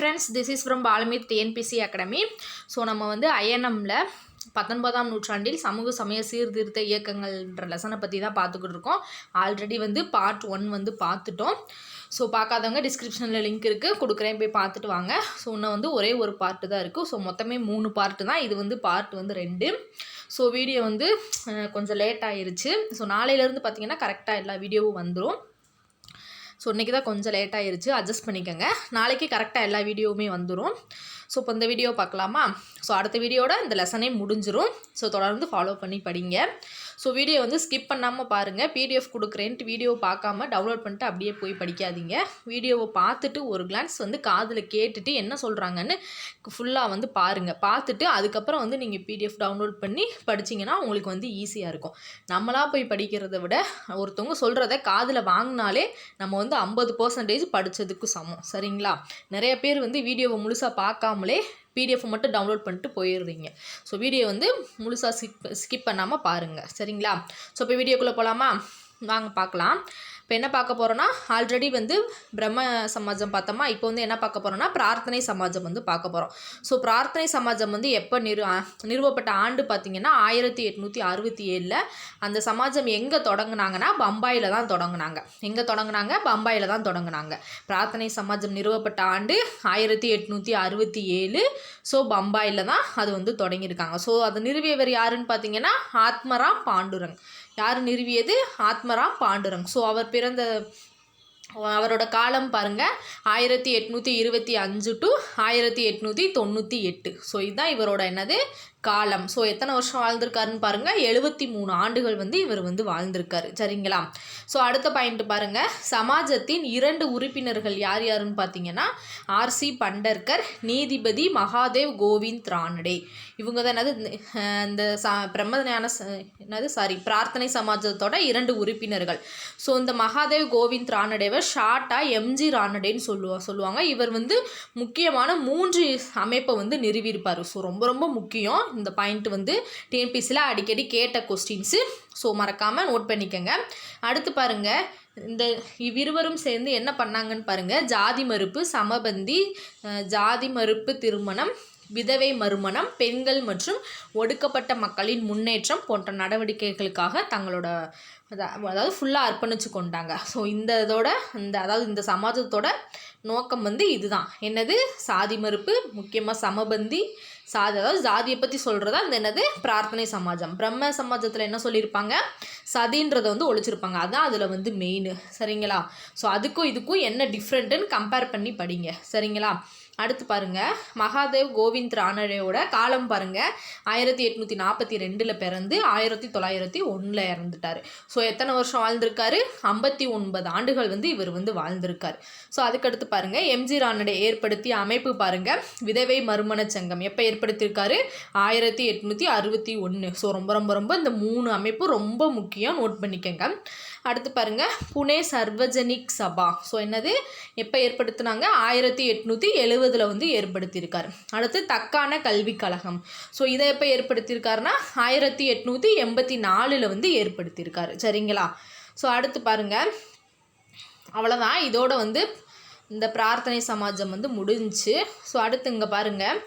Friends this is from பாலமீர் TNPC academy so நம்ம வந்து ஐஎன்எம்மில் பத்தொன்பதாம் நூற்றாண்டில் சமூக சமய சீர்திருத்த இயக்கங்கள்ன்ற லெசனை பற்றி தான் பார்த்துக்கிட்டு இருக்கோம். ஆல்ரெடி வந்து பார்ட் ஒன் வந்து பார்த்துட்டோம். ஸோ பார்க்காதவங்க டிஸ்கிரிப்ஷனில் லிங்க் இருக்குது கொடுக்குறேன் போய் பார்த்துட்டு வாங்க. ஸோ இன்னும் வந்து ஒரே ஒரு பார்ட்டு தான் இருக்குது ஸோ மொத்தமே மூணு பார்ட்டு தான். இது வந்து பார்ட் வந்து ரெண்டு. ஸோ வீடியோ வந்து கொஞ்சம் லேட் ஆயிருச்சு. ஸோ நாளையிலேருந்து பார்த்தீங்கன்னா கரெக்டாக எல்லா வீடியோவும் வந்துடும் ஸோ இன்றைக்கி தான் கொஞ்சம் லேட் ஆயிருச்சு. அட்ஜஸ்ட் பண்ணிக்கோங்க. நாளைக்கு கரெக்டாக எல்லா வீடியோவுமே வந்துடும் ஸோ இப்போ இந்த வீடியோ பார்க்கலாமா? ஸோ அடுத்த வீடியோட இந்த லெசனே முடிஞ்சிடும் ஸோ தொடர்ந்து ஃபாலோ பண்ணி படிங்க. ஸோ வீடியோ வந்து ஸ்கிப் பண்ணாமல் பாருங்கள் பிடிஎஃப் கொடுக்குறேன்ட்டு வீடியோ பார்க்காம டவுன்லோட் பண்ணிட்டு அப்படியே போய் படிக்காதீங்க. வீடியோவை பார்த்துட்டு ஒரு கிளான்ஸ் வந்து காதில் கேட்டுட்டு என்ன சொல்கிறாங்கன்னு ஃபுல்லாக வந்து பாருங்கள் பார்த்துட்டு அதுக்கப்புறம் வந்து நீங்கள் பிடிஎஃப் டவுன்லோட் பண்ணி படிச்சீங்கன்னா உங்களுக்கு வந்து ஈஸியாக இருக்கும். நம்மளாக போய் படிக்கிறத விட ஒருத்தவங்க சொல்கிறத காதில் வாங்கினாலே நம்ம வந்து ஐம்பது பர்சன்டேஜ் படித்ததுக்கு சமம். சரிங்களா? நிறைய பேர் வந்து வீடியோவை முழுசாக பார்க்காமலே பிடிஎஃப் மட்டும் டவுன்லோட் பண்ணிட்டு போயிடுறீங்க. ஸோ வீடியோ வந்து முழுசாக ஸ்கிப் ஸ்கிப் பண்ணாமல் பாருங்கள் சரிங்களா? ஸோ இப்போ வீடியோக்குள்ளே போகலாமா வாங்க பார்க்கலாம். இப்போ என்ன பார்க்க போகிறோன்னா ஆல்ரெடி வந்து பிரம்ம சமாஜம் பார்த்தோமா இப்போ வந்து என்ன பார்க்க போகிறோன்னா பிரார்த்தனை சமாஜம் வந்து பார்க்க போகிறோம் ஸோ பிரார்த்தனை சமாஜம் வந்து எப்போ நிறு நிறுவப்பட்ட ஆண்டு பார்த்திங்கன்னா ஆயிரத்தி எட்நூற்றி அறுபத்தி ஏழில் அந்த சமாஜம் எங்கே தொடங்குனாங்கன்னா பம்பாயில் தான் தொடங்கினாங்க. எங்கே தொடங்குனாங்க? பம்பாயில் தான் தொடங்கினாங்க. பிரார்த்தனை சமாஜம் நிறுவப்பட்ட ஆண்டு ஆயிரத்தி எட்நூற்றி அறுபத்தி ஏழு. ஸோ பம்பாயில் தான் அது வந்து தொடங்கியிருக்காங்க. ஸோ அது நிறுவியவர் யாருன்னு பார்த்தீங்கன்னா ஆத்மராம் பாண்டுரங். யார் நிறுவியது? ஆத்மராம் பாண்டுரங். ஸோ அவர் பிறந்த அவரோட காலம் பாருங்கள் ஆயிரத்தி எட்நூற்றி இருபத்தி அஞ்சு டு ஆயிரத்தி எட்நூற்றி தொண்ணூற்றி எட்டு. ஸோ இதுதான் இவரோட என்னது? காலம். ஸோ எத்தனை வருஷம் வாழ்ந்திருக்காருன்னு பாருங்கள் எழுபத்தி மூணு ஆண்டுகள் வந்து இவர் வந்து வாழ்ந்திருக்காரு. சரிங்களா? ஸோ அடுத்த பாயிண்ட் பாருங்கள் சமாஜத்தின் இரண்டு உறுப்பினர்கள் யார் யாருன்னு பார்த்தீங்கன்னா ஆர்சி பண்டர்கர் நீதிபதி மகாதேவ் கோவிந்த் ரானடே இவங்க தான் என்னது இந்த ச பிரம்மஞான என்னது சாரி பிரார்த்தனை சமாஜத்தோட இரண்டு உறுப்பினர்கள். ஸோ இந்த மகாதேவ் கோவிந்த் ரானடேவை ஷார்ட்டாக எம்ஜி ரானடேன்னு சொல்லுவா சொல்லுவாங்க. இவர் வந்து முக்கியமான மூன்று அமைப்பை வந்து நிறுவியிருப்பார். ஸோ ரொம்ப ரொம்ப முக்கியம். இந்த பாயிண்ட் வந்து டிஎன்பிசியில் அடிக்கடி கேட்ட கொஸ்டின்ஸு ஸோ மறக்காமல் நோட் பண்ணிக்கோங்க. அடுத்து பாருங்கள் இந்த இவ்விருவரும் சேர்ந்து என்ன பண்ணாங்கன்னு பாருங்க. ஜாதி மறுப்பு சமபந்தி ஜாதி மறுப்பு திருமணம் விதவை மறுமணம் பெண்கள் மற்றும் ஒடுக்கப்பட்ட மக்களின் முன்னேற்றம் போன்ற நடவடிக்கைகளுக்காக தங்களோட அதா- அதாவது ஃபுல்லாக அர்ப்பணித்து கொண்டாங்க ஸோ இந்த இதோட இந்த அதாவது இந்த சமாஜத்தோட நோக்கம் வந்து இதுதான். என்னது? சாதி மறுப்பு முக்கியமாக சமபந்தி சாதி அதாவது ஜாதியை பற்றி சொல்கிறது அந்த என்னது? பிரார்த்தனை சமாஜம். பிரம்ம சமாஜத்தில் என்ன சொல்லியிருப்பாங்க? சதின்றதை வந்து ஒழிச்சிருப்பாங்க. அதான் அதில் வந்து மெயின் சரிங்களா? ஸோ அதுக்கும் இதுக்கும் என்ன டிஃப்ரெண்ட்டுன்னு கம்பேர் பண்ணி படிங்க. சரிங்களா? அடுத்து பாருங்க. மகாதேவ் கோவிந்த் ரானடேவோட காலம் பாருங்க. ஆயிரத்தி எட்நூற்றி நாற்பத்தி ரெண்டில் பிறந்து ஆயிரத்தி தொள்ளாயிரத்தி ஒன்றில் இறந்துட்டார். ஸோ எத்தனை வருஷம் வாழ்ந்திருக்காரு? ஐம்பத்தி ஒன்பது ஆண்டுகள் வந்து இவர் வந்து வாழ்ந்திருக்காரு. ஸோ அதுக்கடுத்து பாருங்க. எம்ஜி ரானடே ஏற்படுத்திய அமைப்பு பாருங்க. விதவை மறுமண சங்கம் எப்போ ஏற்படுத்தியிருக்காரு? ஆயிரத்தி எட்நூற்றி அறுபத்தி ஒன்று ஸோ ரொம்ப ரொம்ப ரொம்ப இந்த மூணு அமைப்பு ரொம்ப முக்கியம். நோட் பண்ணிக்கோங்க. அடுத்து பாருங்க. புனே சர்வஜனிக் சபா. ஸோ என்னது? எப்போ ஏற்படுத்தினாங்க? ஆயிரத்தி எட்நூற்றி எழுவதில் வந்து ஏற்படுத்தியிருக்காரு. அடுத்து தக்கான கல்விக் கழகம். ஸோ இதை எப்போ ஏற்படுத்தியிருக்காருன்னா ஆயிரத்தி எட்நூற்றி எண்பத்தி நாலில் வந்து ஏற்படுத்தியிருக்காரு. சரிங்களா? ஸோ அடுத்து பாருங்க. அவ்வளோதான் இதோட வந்து இந்த பிரார்த்தனை சமாஜம் வந்து முடிஞ்சுச்சு. ஸோ அடுத்து இங்கே பாருங்கள்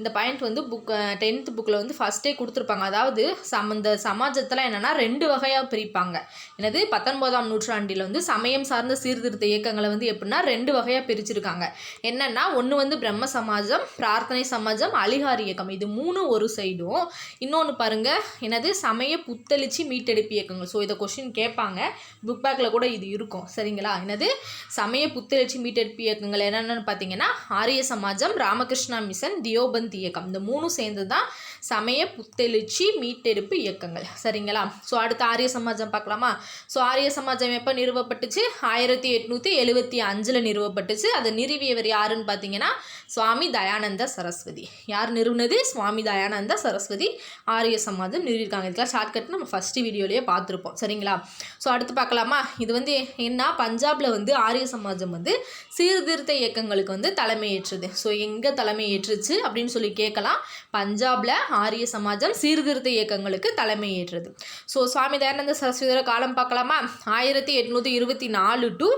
இந்த பாயிண்ட் வந்து புக் டென்த் புக்கில் வந்து ஃபஸ்ட்டே கொடுத்துருப்பாங்க. அதாவது சம இந்த சமாஜத்தில் என்னென்னா ரெண்டு வகையாக பிரிப்பாங்க. என்னது? பத்தொன்பதாம் நூற்றாண்டில் வந்து சமயம் சார்ந்த சீர்திருத்த இயக்கங்களை வந்து எப்படின்னா ரெண்டு வகையாக பிரிச்சிருக்காங்க. என்னென்னா ஒன்று வந்து பிரம்ம சமாஜம் பிரார்த்தனை சமாஜம் அலிகாரி இயக்கம். இது மூணு ஒரு சைடும் இன்னொன்று பாருங்க என்னது? சமய புத்தளிச்சு மீட்டெடுப்பு இயக்கங்கள். ஸோ இதை கொஷின் கேட்பாங்க. புக் பேக்கில் கூட இது இருக்கும். சரிங்களா? என்னது? சமய புத்தெழுச்சி மீட்டெடுப்பு இயக்கங்கள் என்னென்னு பார்த்தீங்கன்னா ஆரிய சமாஜம் ராமகிருஷ்ணா மிஷன் தியோபந்த் இயக்கம் இந்த மூணும் சேர்ந்து தான் சமய புத்தெழுச்சி மீட்டெடுப்பு இயக்கங்கள். சரிங்களா? ஸோ அடுத்து ஆரிய சமாஜம் பார்க்கலாமா? ஸோ ஆரிய சமாஜம் எப்போ நிறுவப்பட்டுச்சு? ஆயிரத்தி எட்நூற்றி எழுபத்தி அஞ்சில் நிறுவப்பட்டுச்சு. அதை நிறுவியவர் யாருன்னு பார்த்தீங்கன்னா சுவாமி தயானந்த சரஸ்வதி. யார் நிறுவனது? சுவாமி தயானந்த சரஸ்வதி ஆரிய சமாஜம் நிறுவியிருக்காங்க. இதுக்கெல்லாம் ஷார்ட்கட் நம்ம ஃபஸ்ட்டு வீடியோலேயே பார்த்துருப்போம். சரிங்களா? ஸோ அடுத்து பார்க்கலாமா? இது வந்து என்ன? பஞ்சாபில் வந்து ஆரிய சமாஜம் வந்து சீர்திருத்த இயக்கங்களுக்கு வந்து தலைமையேற்றுது. ஸோ எங்கே தலைமையேற்றுச்சு? அப்படின்னு சொல்லி சொல்லி கேட்கலாம். பஞ்சாப்ல ஆரிய சமாஜம் சீர்திருத்த இயக்கங்களுக்கு தலைமை ஏற்றது ஸோ சுவாமி தயானந்த சரஸ்வதியோட காலம் பார்க்கலாமா? ஆயிரத்தி எட்நூற்றி இருபத்தி நாலு டு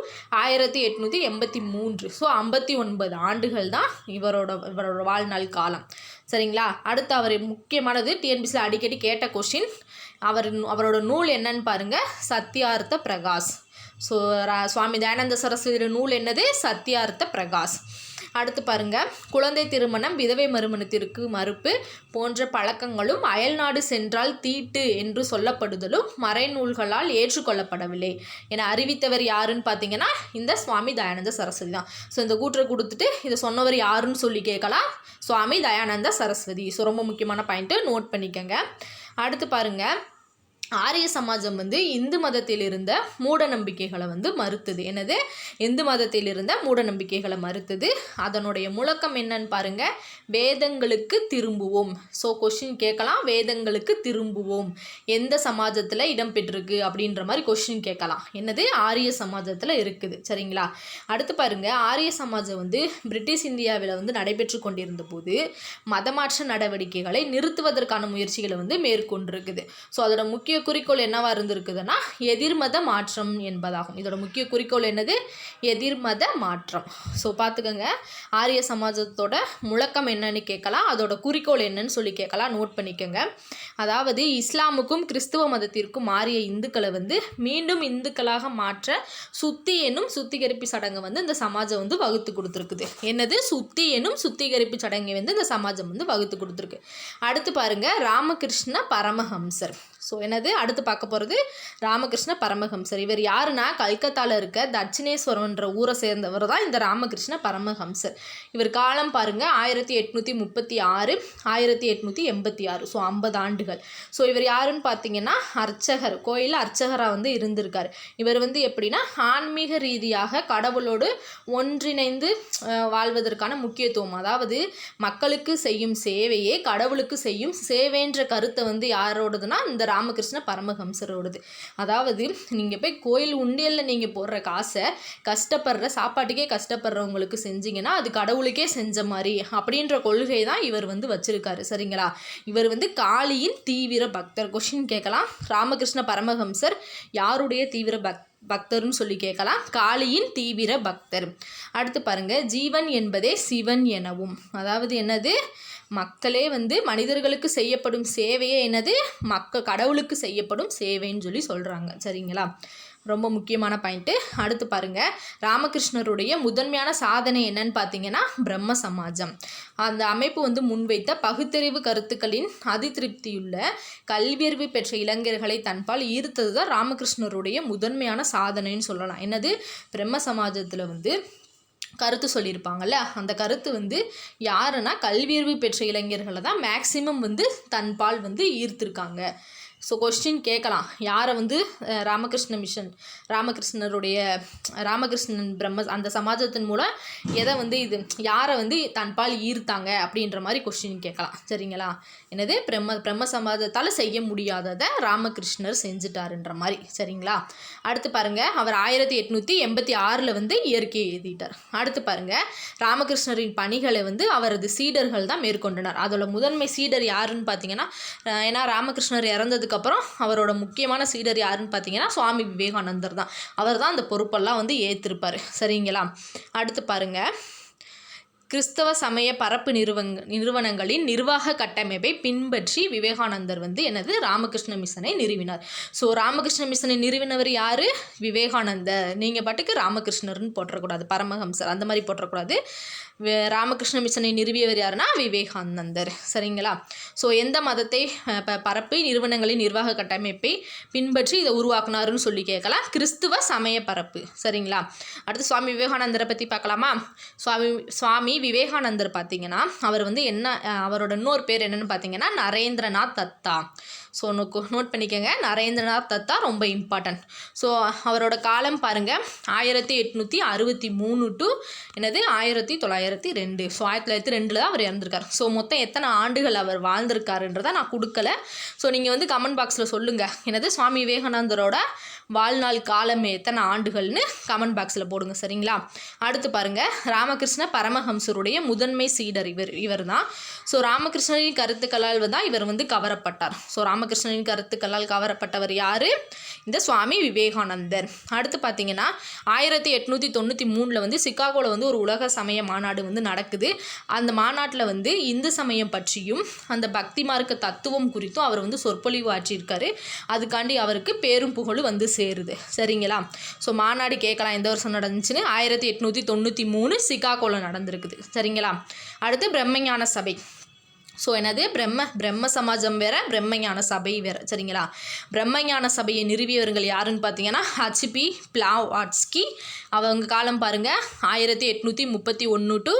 ஆயிரத்தி எட்நூற்றி எண்பத்தி மூன்று. ஸோ ஐம்பத்தி ஒன்பது ஆண்டுகள் தான் இவரோட இவரோட வாழ்நாள் காலம். சரிங்களா? அடுத்து அவர் முக்கியமானது டிஎன்பிசியில் அடிக்கடி கேட்ட கொஷின் அவர் அவரோட நூல் என்னன்னு பாருங்க. சத்யார்த்த பிரகாஷ். ஸோ சுவாமி தயானந்த சரஸ்வதியோட நூல் என்னது? சத்யார்த்த பிரகாஷ். அடுத்து பாருங்க. குழந்தை திருமணம் விதவை மறுமணத்திற்கு மறுப்பு போன்ற பழக்கங்களும் அயல்நாடு சென்றால் தீட்டு என்று சொல்லப்படுதலும் மறைநூல்களால் ஏற்றுக்கொள்ளப்படவில்லை. என அறிவித்தவர் யாருன்னு பார்த்தீங்கன்னா இந்த சுவாமி தயானந்த சரஸ்வதி தான். ஸோ இந்த கூற்றை கொடுத்துட்டு இதை சொன்னவர் யாருன்னு சொல்லி கேட்கலாம். சுவாமி தயானந்த சரஸ்வதி. ஸோ ரொம்ப முக்கியமான பாயிண்ட்டு நோட் பண்ணிக்கோங்க. அடுத்து பாருங்கள் ஆரிய சமாஜம் வந்து இந்து மதத்தில் இருந்த மூட நம்பிக்கைகளை வந்து மறுத்தது. என்னது? இந்து மதத்தில் இருந்த மூட நம்பிக்கைகளை மறுத்தது. அதனுடைய முழக்கம் என்னன்னு பாருங்கள் வேதங்களுக்கு திரும்புவோம். ஸோ கொஷின் கேட்கலாம். வேதங்களுக்கு திரும்புவோம். எந்த சமாஜத்தில் இடம்பெற்றிருக்கு அப்படின்ற மாதிரி கொஷின் கேட்கலாம். என்னது? ஆரிய சமாஜத்தில் இருக்குது. சரிங்களா? அடுத்து பாருங்கள் ஆரிய சமாஜம் வந்து பிரிட்டிஷ் இந்தியாவில் வந்து நடைபெற்று கொண்டிருந்த போது மதமாற்ற நடவடிக்கைகளை நிறுத்துவதற்கான முயற்சிகளை வந்து மேற்கொண்டிருக்குது. ஸோ அதோட முக்கிய குறிக்கோள் என்னவா இருந்திருக்குதுன்னா எதிர்மத மாற்றம் என்பதாகும். இதோட முக்கிய குறிக்கோள் என்னது? எதிர்மத மாற்றம். ஸோ பார்த்துக்கோங்க. ஆரிய சமாஜத்தோட முழக்கம் என்னன்னு கேட்கலாம். அதோட குறிக்கோள் என்னன்னு சொல்லி கேட்கலாம். நோட் பண்ணிக்கோங்க. அதாவது இஸ்லாமுக்கும் கிறிஸ்துவ மதத்திற்கும் மாறிய இந்துக்களை வந்து மீண்டும் இந்துக்களாக மாற்ற சுத்தி என்னும் சுத்திகரிப்பு சடங்கை வந்து இந்த சமாஜம் வந்து வகுத்து கொடுத்துருக்குது. என்னது? சுத்தி என்னும் சுத்திகரிப்பு சடங்கை வந்து இந்த சமாஜம் வந்து வகுத்து கொடுத்துருக்கு. அடுத்து பாருங்க. ராமகிருஷ்ண பரமஹம்சர். ஸோ என்னது? அடுத்து பார்க்க போகிறது ராமகிருஷ்ண பரமஹம்சர். இவர் யாருன்னா? கல்கத்தாவில் இருக்க தட்சிணேஸ்வரம்ன்ற ஊரை சேர்ந்தவர் தான் இந்த ராமகிருஷ்ண பரமஹம்சர். இவர் காலம் பாருங்க ஆயிரத்தி எட்நூற்றி முப்பத்தி ஆறு ஆயிரத்தி எட்நூற்றி எண்பத்தி ஆறு. ஸோ ஐம்பது ஆண்டுகள். ஸோ இவர் யாருன்னு பார்த்தீங்கன்னா அர்ச்சகர். கோயிலில் அர்ச்சகராக வந்து இருந்திருக்கார். இவர் வந்து எப்படின்னா ஆன்மீக ரீதியாக கடவுளோடு ஒன்றிணைந்து வாழ்வதற்கான முக்கியத்துவம். அதாவது மக்களுக்கு செய்யும் சேவையே கடவுளுக்கு செய்யும் சேவைன்ற கருத்தை வந்து யாரோடதுன்னா இந்த ராமகிருஷ்ண பரமஹம்சரோடது. அதாவது நீங்கள் போய் கோயில் உண்டியலில் நீங்கள் போடுற காசை கஷ்டப்படுற சாப்பாட்டுக்கே கஷ்டப்படுறவங்களுக்கு செஞ்சீங்கன்னா அது கடவுளுக்கே செஞ்ச மாதிரி அப்படின்ற கொள்கை தான் இவர் வந்து வச்சுருக்காரு. சரிங்களா? இவர் வந்து காளியின் தீவிர பக்தர். கொஷின் கேட்கலாம். ராமகிருஷ்ண பரமஹம்சர் யாருடைய தீவிர பக்தர் பக்தர்னு சொல்லி கேட்கலாம். காளியின் தீவிர பக்தர். அடுத்து பாருங்க ஜீவன் என்பதே சிவன் எனவும். அதாவது என்னது? மக்களே வந்து மனிதர்களுக்கு செய்யப்படும் சேவையே என்னது? மக்க கடவுளுக்கு செய்யப்படும் சேவைன்னு சொல்லி சொல்கிறாங்க சரிங்களா? ரொம்ப முக்கியமான பாயிண்ட்டு அடுத்து பாருங்கள் ராமகிருஷ்ணருடைய முதன்மையான சாதனை என்னன்னு பார்த்தீங்கன்னா பிரம்ம சமாஜம். அந்த அமைப்பு வந்து முன்வைத்த பகுத்தறிவு கருத்துக்களின் அதிதிருப்தியுள்ள கல்வியறிவு பெற்ற இளைஞர்களை தன்பால் ஈர்த்தது தான் ராமகிருஷ்ணருடைய முதன்மையான சாதனைன்னு சொல்லலாம். என்னது? பிரம்ம சமாஜத்தில் வந்து கருத்து சொல்லியிருப்பாங்கல்ல? அந்த கருத்து வந்து யாருன்னா கல்வியறிவு பெற்ற இளைஞர்களை தான் மேக்சிமம் வந்து தன்பால் வந்து ஈர்த்திருக்காங்க. ஸோ கொஸ்டின் கேட்கலாம். யாரை வந்து ராமகிருஷ்ண மிஷன் ராமகிருஷ்ணருடைய ராமகிருஷ்ணன் பிரம்ம அந்த சமாஜத்தின் மூலம் எதை வந்து இது யாரை வந்து தன்பால் ஈர்த்தாங்க அப்படின்ற மாதிரி கொஸ்டின் கேட்கலாம். சரிங்களா? என்னது? பிரம்ம பிரம்ம சமாஜத்தால் செய்ய முடியாததை ராமகிருஷ்ணர் செஞ்சுட்டாருன்ற மாதிரி. சரிங்களா? அடுத்து பாருங்கள் அவர் ஆயிரத்தி எட்நூற்றி எண்பத்தி ஆறில் வந்து இயற்கையை எழுதிட்டார். அடுத்து பாருங்கள் ராமகிருஷ்ணரின் பணிகளை வந்து அவரது சீடர்கள் தான் மேற்கொண்டனர். அதோட முதன்மை சீடர் யாருன்னு பார்த்தீங்கன்னா ஏன்னா ராமகிருஷ்ணர் இறந்ததுக்கு அதுக்கப்புறம் அவரோட முக்கியமான சீடர் யாருன்னு பார்த்தீங்கன்னா சுவாமி விவேகானந்தர் தான். அவர் தான் அந்த பொறுப்பெல்லாம் வந்து ஏற்றிருப்பார் சரிங்களா? அடுத்து பாருங்க. கிறிஸ்தவ சமய பரப்பு நிறுவங்க நிறுவனங்களின் நிர்வாக கட்டமைப்பை பின்பற்றி விவேகானந்தர் வந்து எனது ராமகிருஷ்ண மிஷனை நிறுவினார். ஸோ ராமகிருஷ்ண மிஷனை நிறுவினவர் யார்? விவேகானந்தர். நீங்கள் பாட்டுக்கு ராமகிருஷ்ணர்னு போட்டக்கூடாது பரமஹம்சர் அந்த மாதிரி போட்டக்கூடாது ராமகிருஷ்ண மிஷனை நிறுவியவர் யாருன்னா? விவேகானந்தர். சரிங்களா? ஸோ எந்த மதத்தை ப பரப்பு நிறுவனங்களின் நிர்வாக கட்டமைப்பை பின்பற்றி இதை உருவாக்குனாருன்னு சொல்லி கேட்கலாம். கிறிஸ்துவ சமய பரப்பு. சரிங்களா? அடுத்து சுவாமி விவேகானந்தரை பற்றி பார்க்கலாமா? சுவாமி சுவாமி விவேகானந்தர் பார்த்தீங்கன்னா அவர் வந்து என்ன அவரோட இன்னொரு பேர் என்னன்னு பார்த்தீங்கன்னா நரேந்திரநாத் தத்தா. ஸோ நோட் பண்ணிக்கோங்க. நரேந்திரநாத் தத்தா ரொம்ப இம்பார்ட்டன்ட் ஸோ அவரோட காலம் பாருங்கள் ஆயிரத்தி எட்நூற்றி அறுபத்தி மூணு டு என்னது? ஆயிரத்தி தொள்ளாயிரத்தி ரெண்டு. ஸோ ஆயிரத்தி தொள்ளாயிரத்தி ரெண்டில் தான் அவர் இறந்துருக்கார். ஸோ மொத்தம் எத்தனை ஆண்டுகள் அவர் வாழ்ந்திருக்காருன்றதை நான் கொடுக்கல. ஸோ நீங்கள் வந்து கமெண்ட் பாக்ஸில் சொல்லுங்கள் என்னது? சுவாமி விவேகானந்தரோட வாழ்நாள் காலம் எத்தனை ஆண்டுகள்னு கமெண்ட் பாக்ஸில் போடுங்க. சரிங்களா? அடுத்து பாருங்கள் ராமகிருஷ்ண பரமஹம்சருடைய முதன்மை சீடர் இவர் இவர் தான் ஸோ ராமகிருஷ்ணனின் கருத்துக்களால் தான் இவர் வந்து கவரப்பட்டார். ஸோ ராமகிருஷ்ணனின் கருத்துக்களால் கவரப்பட்டவர் யார்? இந்த சுவாமி விவேகானந்தர். அடுத்து பார்த்தீங்கன்னா ஆயிரத்தி எட்நூற்றி தொண்ணூற்றி மூணில் வந்து சிக்காகோவில் வந்து ஒரு உலக சமய மாநாடு வந்து நடக்குது. அந்த மாநாட்டில் வந்து இந்து சமயம் பற்றியும் அந்த பக்தி மார்க்க தத்துவம் குறித்தும் அவர் வந்து சொற்பொழிவு ஆற்றியிருக்காரு. அதுக்காண்டி அவருக்கு பேரும் புகழும் வந்து சேருது. சரிங்களா? ஸோ மாநாடு கேட்கலாம். எந்த வருஷம் நடந்துச்சுன்னு? ஆயிரத்தி எட்நூற்றி தொண்ணூற்றி மூணு சிகாகோவில் நடந்திருக்குது. சரிங்களா? அடுத்து பிரம்மஞான சபை. ஸோ என்னது? பிரம்ம பிரம்ம சமாஜம் வேற பிரம்மஞான சபை வேற. சரிங்களா? பிரம்மஞான சபையை நிறுவியவர்கள் யாருன்னு பார்த்தீங்கன்னா ஹச்பி பிளாவாட்ஸ்கி அவங்க காலம் பாருங்கள் ஆயிரத்தி எட்நூற்றி முப்பத்தி ஒன்று டு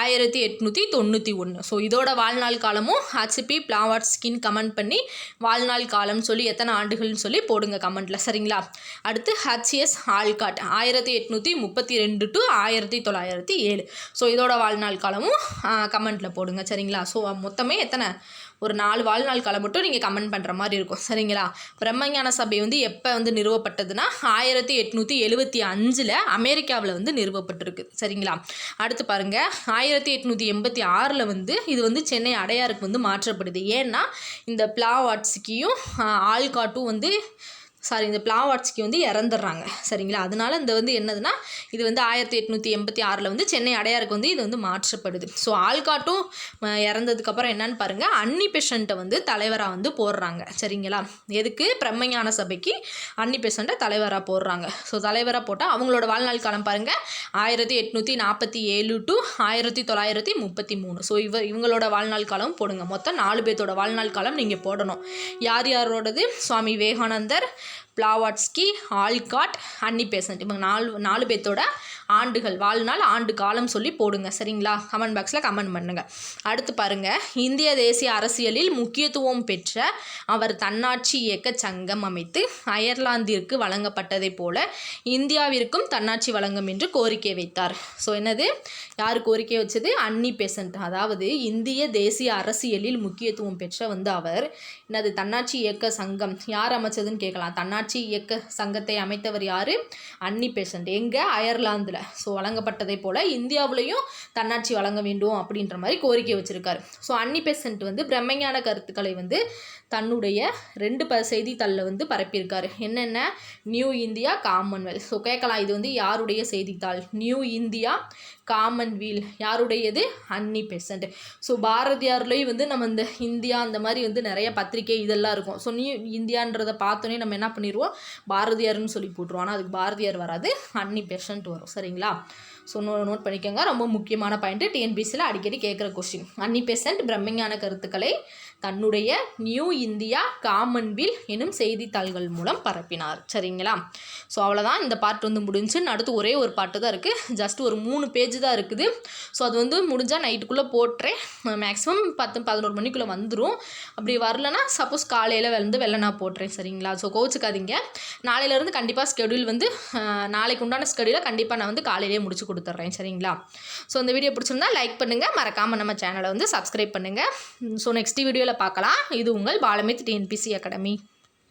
ஆயிரத்தி எட்நூற்றி தொண்ணூற்றி ஒன்று ஸோ இதோட வாழ்நாள் காலமும் ஹச்பி பிளாவாட்ஸ்கின்னு கமெண்ட் பண்ணி வாழ்நாள் காலம்னு சொல்லி எத்தனை ஆண்டுகள்னு சொல்லி போடுங்க கமெண்ட்டில் சரிங்களா? அடுத்து ஹச்எஸ் ஆல்காட் ஆயிரத்தி எட்நூற்றி முப்பத்தி ரெண்டு டு ஆயிரத்தி தொள்ளாயிரத்தி ஏழு. ஸோ இதோட வாழ்நாள் காலமும் கமெண்ட்டில் போடுங்க. சரிங்களா? ஸோ மொத்த மொத்தமே எத்தனை? ஒரு நாலு வாழ்நாள் காலம் மட்டும் நீங்கள் கமெண்ட் பண்ணுற மாதிரி இருக்கும். சரிங்களா? பிரம்மஞான சபை வந்து எப்போ வந்து நிறுவப்பட்டதுன்னா ஆயிரத்தி எட்நூற்றி எழுபத்தி அஞ்சில் அமெரிக்காவில் வந்து நிறுவப்பட்டிருக்கு. சரிங்களா? அடுத்து பாருங்கள் ஆயிரத்தி எட்நூற்றி எண்பத்தி ஆறில் வந்து இது வந்து சென்னை அடையாருக்கு வந்து மாற்றப்படுது. ஏன்னா இந்த பிளாவாட்ஸ்கியும் ஆல்காட்டும் வந்து சாரி இந்த பிளாவாட்ஸ்கி வந்து இறந்துடுறாங்க. சரிங்களா? அதனால இந்த வந்து என்னதுன்னா இது வந்து ஆயிரத்தி எட்நூற்றி எண்பத்தி ஆறில் வந்து சென்னை அடையாருக்கு வந்து இது வந்து மாற்றப்படுது. ஸோ ஆல்காட்டும் இறந்ததுக்கப்புறம் என்னன்னு பாருங்கள் அன்னி பெஷண்ட்டை வந்து தலைவராக வந்து போடுறாங்க. சரிங்களா? எதுக்கு? பிரம்மஞான சபைக்கு அன்னி பெஷண்ட்டை தலைவராக போடுறாங்க. ஸோ தலைவராக போட்டால் அவங்களோட வாழ்நாள் காலம் பாருங்கள் ஆயிரத்தி எட்நூற்றி நாற்பத்தி ஏழு டு ஆயிரத்தி தொள்ளாயிரத்தி முப்பத்தி மூணு. ஸோ இவ இவங்களோட வாழ்நாள் காலம் போடுங்க. மொத்தம் நாலு பேர்த்தோட வாழ்நாள் காலம் நீங்கள் போடணும். யார் யாரோடது? சுவாமி விவேகானந்தர் பிளாவாட்ஸ்கி ஆல்காட் அன்னி பேசன்ட் இவங்க நாலு நாலு பேர்த்தோட ஆண்டுகள் வாழ்நாள் ஆண்டு காலம் சொல்லி போடுங்க. சரிங்களா? கமெண்ட் பாக்ஸில் கமெண்ட் பண்ணுங்க. அடுத்து பாருங்க. இந்திய தேசிய அரசியலில் முக்கியத்துவம் பெற்ற அவர் தன்னாட்சி இயக்க சங்கம் அமைத்து அயர்லாந்திற்கு வழங்கப்பட்டதைப் போல இந்தியாவிற்கும் தன்னாட்சி வழங்கும் என்று கோரிக்கை வைத்தார். ஸோ என்னது? யார் கோரிக்கை வச்சது? அன்னி பேசன்ட் அதாவது இந்திய தேசிய அரசியலில் முக்கியத்துவம் பெற்ற வந்து அவர் என்னது தன்னாட்சி இயக்க சங்கம். யார் அமைச்சதுன்னு கேட்கலாம். தன்னாட்சி இயக்க சங்கத்தை அமைத்தவர் யார்? அன்னி பெசன்ட் எங்கே? அயர்லாந்தில். ஸோ வழங்கப்பட்டதை போல் இந்தியாவுலேயும் தன்னாட்சி வழங்க வேண்டும் அப்படின்ற மாதிரி கோரிக்கை வச்சுருக்காரு. ஸோ அன்னி பெசன்ட் வந்து பிரம்மஞான கருத்துக்களை வந்து தன்னுடைய ரெண்டு ப செய்தித்தாளில் வந்து பரப்பியிருக்காரு. என்னென்ன? New India Commonwealth. ஸோ கேட்கலாம். இது வந்து யாருடைய செய்தித்தாள்? நியூ இந்தியா காமன்வீல் யாருடையது? அன்னி பெசன்ட் ஸோ பாரதியார்லேயும் வந்து நம்ம இந்த இந்தியா அந்த மாதிரி வந்து நிறைய பத்திரிகை இதெல்லாம் இருக்கும். ஸோ நீ இந்தியான்றதை பார்த்தோன்னே நம்ம என்ன பண்ணிடுவோம் பாரதியார்னு சொல்லி போட்டுருவோம். ஆனால் அதுக்கு பாரதியார் வராது அன்னி பெசன்ட் வரும். சரிங்களா? ஸோ நோ நோட் பண்ணிக்கோங்க. ரொம்ப முக்கியமான பாயிண்ட்டு டிஎன்பிசியில் அடிக்கடி கேட்குற கொஸ்டின் அன்னி பெசன்ட் பிரம்மஞான கருத்துக்களை தன்னுடைய நியூ இந்தியா காமன்வில் எனும் செய்தித்தாள்கள் மூலம் பரப்பினார். சரிங்களா? ஸோ அவ்வளோதான் இந்த பார்ட் வந்து முடிஞ்சு அடுத்து ஒரே ஒரு பாட்டு தான் இருக்குது ஜஸ்ட் ஒரு மூணு பேஜ் தான் இருக்குது. ஸோ அது வந்து முடிஞ்சால் நைட்டுக்குள்ளே போட்டுறேன். மேக்ஸிமம் பத்து பதினோரு மணிக்குள்ளே வந்துடும் அப்படி வரலனா சப்போஸ் காலையில் வந்து நான் போட்டுறேன். சரிங்களா? ஸோ கோவிச்சுக்காதீங்க. நாளையிலேருந்து கண்டிப்பாக ஸ்கெடியூல் வந்து நாளைக்கு உண்டான ஸ்கெடியூலை கண்டிப்பாக நான் வந்து காலையிலே முடிச்சு கொடுத்துட்றேன் சரிங்களா? ஸோ இந்த வீடியோ பிடிச்சிருந்தா லைக் பண்ணுங்கள் மறக்காமல் நம்ம சேனலை வந்து சப்ஸ்கிரைப் பண்ணுங்கள் ஸோ நெக்ஸ்ட் வீடியோவில் பார்க்கலாம். இது உங்கள் பாலமித் டிஎன்பிசி அகாடமி